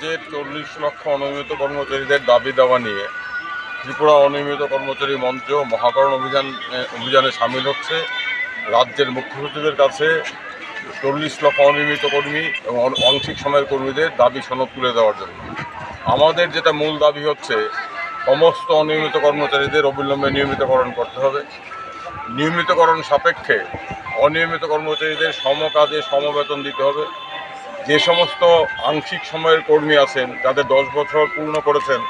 রাজ্যের চল্লিশ লক্ষ অনিয়মিত কর্মচারীদের দাবি দেওয়া নিয়ে ত্রিপুরা অনিয়মিত কর্মচারী মঞ্চ মহাকরণ অভিযান অভিযানে সামিল হচ্ছে। রাজ্যের মুখ্য সচিবের কাছে চল্লিশ লক্ষ অনিয়মিত কর্মী এবং আংশিক সময়ের কর্মীদের দাবি সনদ তুলে দেওয়ার জন্য। আমাদের যেটা মূল দাবি হচ্ছে, সমস্ত অনিয়মিত কর্মচারীদের অবিলম্বে নিয়মিতকরণ করতে হবে। নিয়মিতকরণ সাপেক্ষে অনিয়মিত কর্মচারীদের সমকাজে সমবেতন দিতে হবে। যে সমস্ত আংশিক সময়ের কর্মী আছেন, যাদের দশ বছর পূর্ণ করেছেন,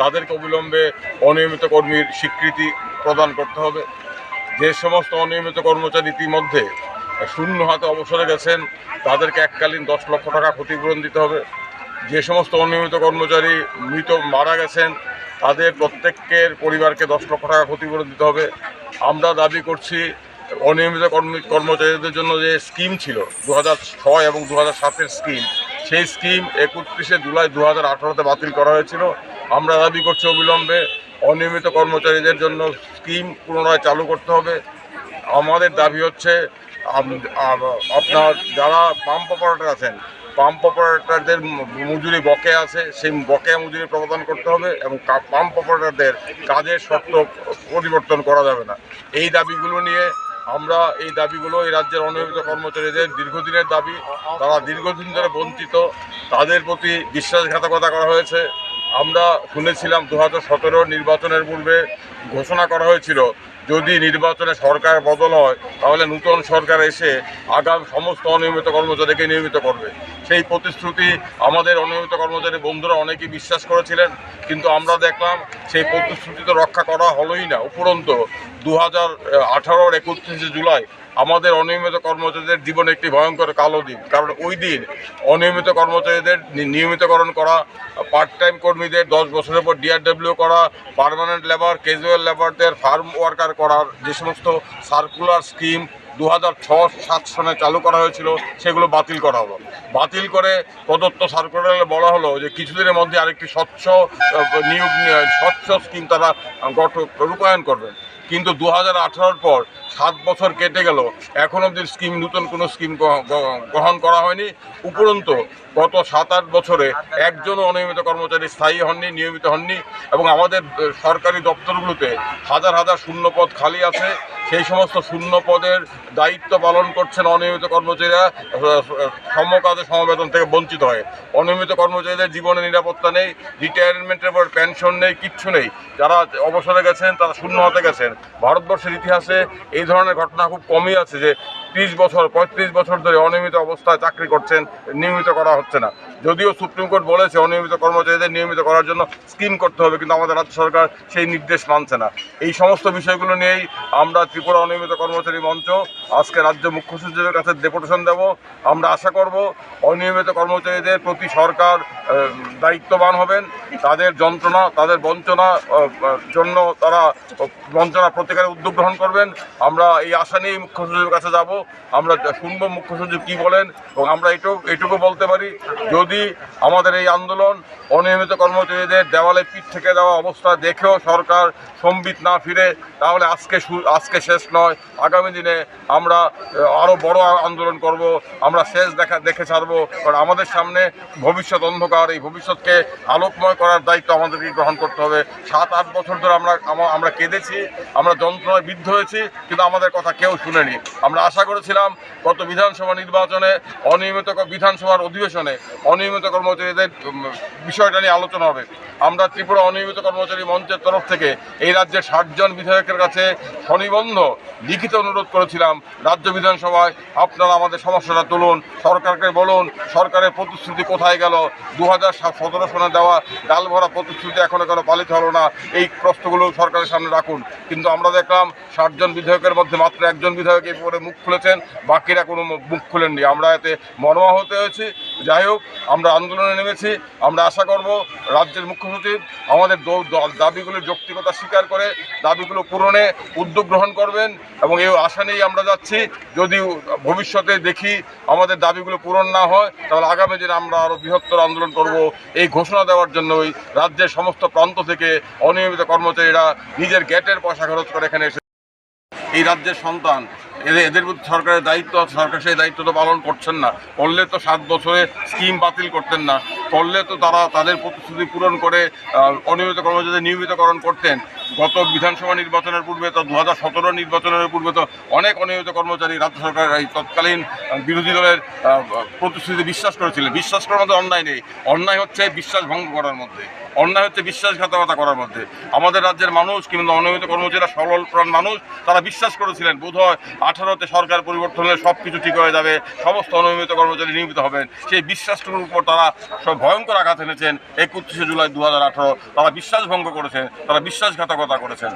তাদেরকে অবিলম্বে অনিয়মিত কর্মীর স্বীকৃতি প্রদান করতে হবে। যে সমস্ত অনিয়মিত কর্মচারী ইতিমধ্যে শূন্য হাতে অবসরে গেছেন, তাদেরকে এককালীন দশ লক্ষ টাকা ক্ষতিপূরণ দিতে হবে। যে সমস্ত অনিয়মিত কর্মচারী মৃত মারা গেছেন, তাদের প্রত্যেকের পরিবারকে দশ লক্ষ টাকা ক্ষতিপূরণ দিতে হবে। আমরা দাবি করছি অনিয়মিত কর্মী কর্মচারীদের জন্য যে স্কিম ছিল দু ছয় এবং দু হাজার সাতের স্কিম, সেই স্কিম একত্রিশে জুলাই দু হাজার আঠারোতে বাতিল করা হয়েছিল। আমরা দাবি করছি অবিলম্বে অনিয়মিত কর্মচারীদের জন্য স্কিম পুনরায় চালু করতে হবে। আমাদের দাবি হচ্ছে আপনার যারা পাম্প অপারেটর আছেন, পাম্প অপারেটরদের মজুরি বকেয়া আছে, সেই বকেয়া মজুরি প্রদান করতে হবে এবং পাম্প অপারেটরদের কাজের শর্ত পরিবর্তন করা যাবে না। এই দাবিগুলো নিয়ে আমরা এই দাবিগুলো এই রাজ্যের অনিয়মিত কর্মচারীদের দীর্ঘদিনের দাবি, তারা দীর্ঘদিন ধরে বঞ্চিত, তাদের প্রতি বিশ্বাসঘাতকতা করা হয়েছে। আমরা শুনেছিলাম দু হাজার সতেরো নির্বাচনের পূর্বে ঘোষণা করা হয়েছিল, যদি নির্বাচনে সরকার বদল হয়, তাহলে নূতন সরকার এসে আগাম সমস্ত অনিয়মিত কর্মচারীকে নিয়মিত করবে। সেই প্রতিশ্রুতি আমাদের অনিয়মিত কর্মচারী বন্ধুরা অনেকেই বিশ্বাস করেছিলেন, কিন্তু আমরা দেখলাম সেই প্রতিশ্রুতি তো রক্ষা করা হলোই না, উপরন্ত দু হাজার আঠারোর একত্রিশে জুলাই আমাদের অনিয়মিত কর্মচারীদের জীবনে একটি ভয়ঙ্কর কালো দিন। কারণ ওই দিন অনিয়মিত কর্মচারীদের নিয়মিতকরণ করা পার্ট টাইম কর্মীদের দশ বছরের পর ডিআরডব্লিউ করা পার্মানেন্ট লেবার ক্যাজুয়াল লেবারদের ফার্ম ওয়ার্কার করার যে সমস্ত সার্কুলার স্কিম দু হাজার সাত সনে চালু করা হয়েছিল, সেগুলো বাতিল করা হলো। বাতিল করে প্রদত্ত সার্কুলারে বলা হলো যে কিছুদিনের মধ্যে আরেকটি স্বচ্ছ নিয়োগ স্বচ্ছ স্কিম তারা রূপায়ণ করবেন। কিন্তু দু হাজার পর সাত বছর কেটে গেল। এখন অবধি স্কিম, নতুন কোনো স্কিম গ্রহ- গ্রহ- গ্রহণ করা হয়নি। উপরন্ত গত সাত আট বছরে একজনও অনিয়মিত কর্মচারী স্থায়ী হননি, নিয়মিত হননি এবং আমাদের সরকারি দপ্তরগুলোতে হাজার হাজার শূন্য পদ খালি আছে। সেই সমস্ত শূন্য পদের দায়িত্ব পালন করছেন অনিয়মিত কর্মচারীরা সমকাজে সমবেতন থেকে বঞ্চিত হয়। অনিয়মিত কর্মচারীদের জীবনে নিরাপত্তা নেই রিটায়ারমেন্টের পর পেনশন নেই, কিচ্ছু নেই। যারা অবসরে গেছেন, তারা শূন্য হতে গেছেন। ভারতবর্ষের ইতিহাসে এই ধরনের ঘটনা খুব কমই আছে যে ত্রিশ বছর, পঁয়ত্রিশ বছর ধরে অনিয়মিত অবস্থায় চাকরি করছেন, নিয়মিত করা হচ্ছে না। যদিও সুপ্রিম কোর্ট বলেছে অনিয়মিত কর্মচারীদের নিয়মিত করার জন্য স্কিম করতে হবে, কিন্তু আমাদের রাজ্য সরকার সেই নির্দেশ মানছে না। এই সমস্ত বিষয়গুলো নিয়েই আমরা ত্রিপুরা অনিয়মিত কর্মচারী মঞ্চ, আজকে রাজ্য মুখ্য সচিবের কাছে ডেপুটেশন দেব। আমরা আশা করব অনিয়মিত কর্মচারীদের প্রতি সরকার দায়িত্ববান হবেন। তাদের যন্ত্রণা, তাদের বঞ্চনা জন্য তারা বঞ্চনা প্রতিকারের উদ্যোগ গ্রহণ করবেন। আমরা এই আশা নিয়েই মুখ্য সচিবের কাছে যাব। আমরা শুনব মুখ্য সচিব কী বলেন এবং আমরা এটুকু এটুকু বলতে পারি, যদি আমাদের এই আন্দোলন অনিয়মিত কর্মচারীদের দেওয়ালে পিঠ থেকে দেওয়া অবস্থা দেখেও সরকার সম্বিত না ফিরে, তাহলে আজকে আজকে শেষ নয়। আগামী দিনে আমরা আরও বড় আন্দোলন করব, আমরা শেষ দেখা, দেখে ছাড়বো। কারণ আমাদের সামনে ভবিষ্যৎ অন্ধকার, এই ভবিষ্যৎকে আলোকময় করার দায়িত্ব আমাদেরকে গ্রহণ করতে হবে। সাত, আট বছর ধরে আমরা আমরা কেঁদেছি, আমরা যন্ত্রণায় বিদ্ধ হয়েছি, কিন্তু আমাদের কথা কেউ শুনেনি। আমরা আশা করেছিলাম, গত বিধানসভা নির্বাচনে অনিয়মিত বিধানসভার অধিবেশনে অনিয়মিত কর্মচারীদের বিষয়টা নিয়ে আলোচনা হবে। আমরা ত্রিপুরা অনিয়মিত কর্মচারী মঞ্চের তরফ থেকে এই রাজ্যের ষাটজন বিধায়কের কাছে স্বনিবন্ধ লিখিত অনুরোধ করেছিলাম, রাজ্য বিধানসভায় আপনারা আমাদের সমস্যাটা তুলুন, সরকারকে বলুন, সরকারের প্রতিশ্রুতি কোথায় গেল? দু হাজার সতেরো সনে দেওয়া ডাল ভরা প্রতিশ্রুতি এখনও কেন পালিত হলো না, এই প্রশ্নগুলো সরকারের সামনে রাখুন। কিন্তু আমরা দেখলাম ষাটজন বিধায়কের মধ্যে মাত্র একজন বিধায়ক এই পরে মুখ খুলেছেন, বাকিরা কোনো মুখ খুলেননি। আমরা এতে মর্মাহত হয়েছি যাই হোক, আমরা আন্দোলনে নেমেছি, আমরা আশা করব রাজ্যের মুখ্য সচিব আমাদের দাবিগুলোর যৌক্তিকতা স্বীকার করে, দাবিগুলো পূরণে উদ্যোগ গ্রহণ করবেন এবং এই আশা নিয়েই আমরা যাচ্ছি। যদি ভবিষ্যতে দেখি আমাদের দাবিগুলো পূরণ না হয়, তাহলে আগামী দিনে আমরা আরও বৃহত্তর আন্দোলন করব। এই ঘোষণা দেওয়ার জন্যই রাজ্যের সমস্ত প্রান্ত থেকে অনিয়মিত কর্মচারীরা নিজের গেটের পয়সা খরচ করে এখানে এসে এই রাজ্যের সন্তান এদের এদের প্রতি সরকারের দায়িত্ব, সরকার সেই দায়িত্ব তো পালন করছেন না। করলে তো সাত বছরে স্কিম বাতিল করতেন না। করলে তো তারা তাদের প্রতিশ্রুতি পূরণ করে অনিয়মিত কর্মচারীদের নিয়মিতকরণ করতেন। গত বিধানসভা নির্বাচনের পূর্বে তো দু হাজার সতেরো নির্বাচনের পূর্বে তো অনেক অনিয়মিত কর্মচারী রাজ্য সরকারের এই তৎকালীন বিরোধী দলের প্রতিশ্রুতি বিশ্বাস করেছিলেন। বিশ্বাস করার মধ্যে অন্যায় নেই। অন্যায় হচ্ছে বিশ্বাস ভঙ্গ করার মধ্যে। অন্যায় হচ্ছে বিশ্বাসঘাতকতা করার মধ্যে। আমাদের রাজ্যের মানুষ কিংবা অনিয়মিত কর্মচারীরা সরল প্রাণ মানুষ, তারা বিশ্বাস করেছিলেন বোধ হয় আঠারোতে সরকার পরিবর্তন সব কিছু ঠিক হয়ে যাবে, সমস্ত অনিয়মিত কর্মচারী নিয়মিত হবেন। সেই বিশ্বাসটুকুর উপর তারা সব ভয়ঙ্কর আঘাত এনেছেন। একত্রিশে জুলাই দু হাজার আঠারো, তারা বিশ্বাস ভঙ্গ করেছেন, তারা বিশ্বাসঘাতকতা করেছেন।